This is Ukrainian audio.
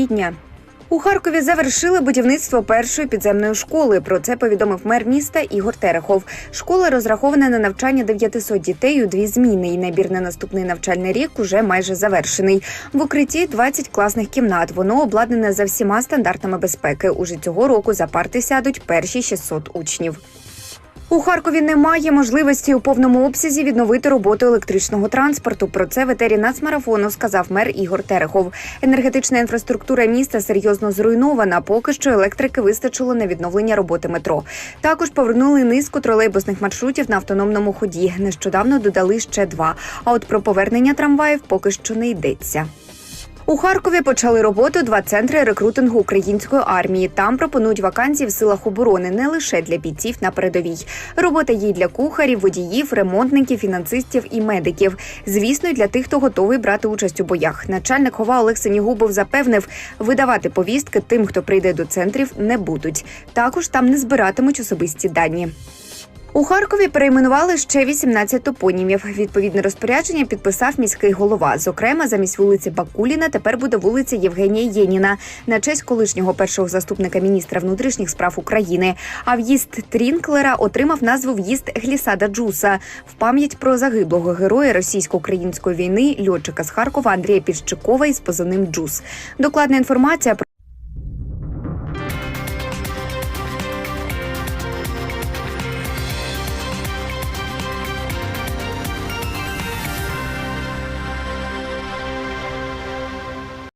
квітня. У Харкові завершили будівництво першої підземної школи. Про це повідомив мер міста Ігор Терехов. Школа розрахована на навчання 900 дітей у дві зміни. І набір на наступний навчальний рік уже майже завершений. В укритті 20 класних кімнат. Воно обладнане за всіма стандартами безпеки. Уже цього року за парти сядуть перші 600 учнів. У Харкові немає можливості у повному обсязі відновити роботу електричного транспорту. Про це в етері нацмарафону сказав мер Ігор Терехов. Енергетична інфраструктура міста серйозно зруйнована. Поки що електрики вистачило на відновлення роботи метро. Також повернули низку тролейбусних маршрутів на автономному ході. Нещодавно додали ще два. А от про повернення трамваїв поки що не йдеться. У Харкові почали роботу два центри рекрутингу української армії. Там пропонують вакансії в силах оборони не лише для бійців на передовій. Робота є для кухарів, водіїв, ремонтників, фінансистів і медиків. Звісно, й для тих, хто готовий брати участь у боях. Начальник хова Олег Сенігубов запевнив, видавати повістки тим, хто прийде до центрів, не будуть. Також там не збиратимуть особисті дані. У Харкові перейменували ще 18 топонімів. Відповідне розпорядження підписав міський голова. Зокрема, замість вулиці Бакуліна тепер буде вулиця Євгенія Єніна на честь колишнього першого заступника міністра внутрішніх справ України. А в'їзд Трінклера отримав назву в'їзд Глісада Джуса в пам'ять про загиблого героя російсько-української війни льотчика з Харкова Андрія Піщикова із позивним Джус. Докладна інформація про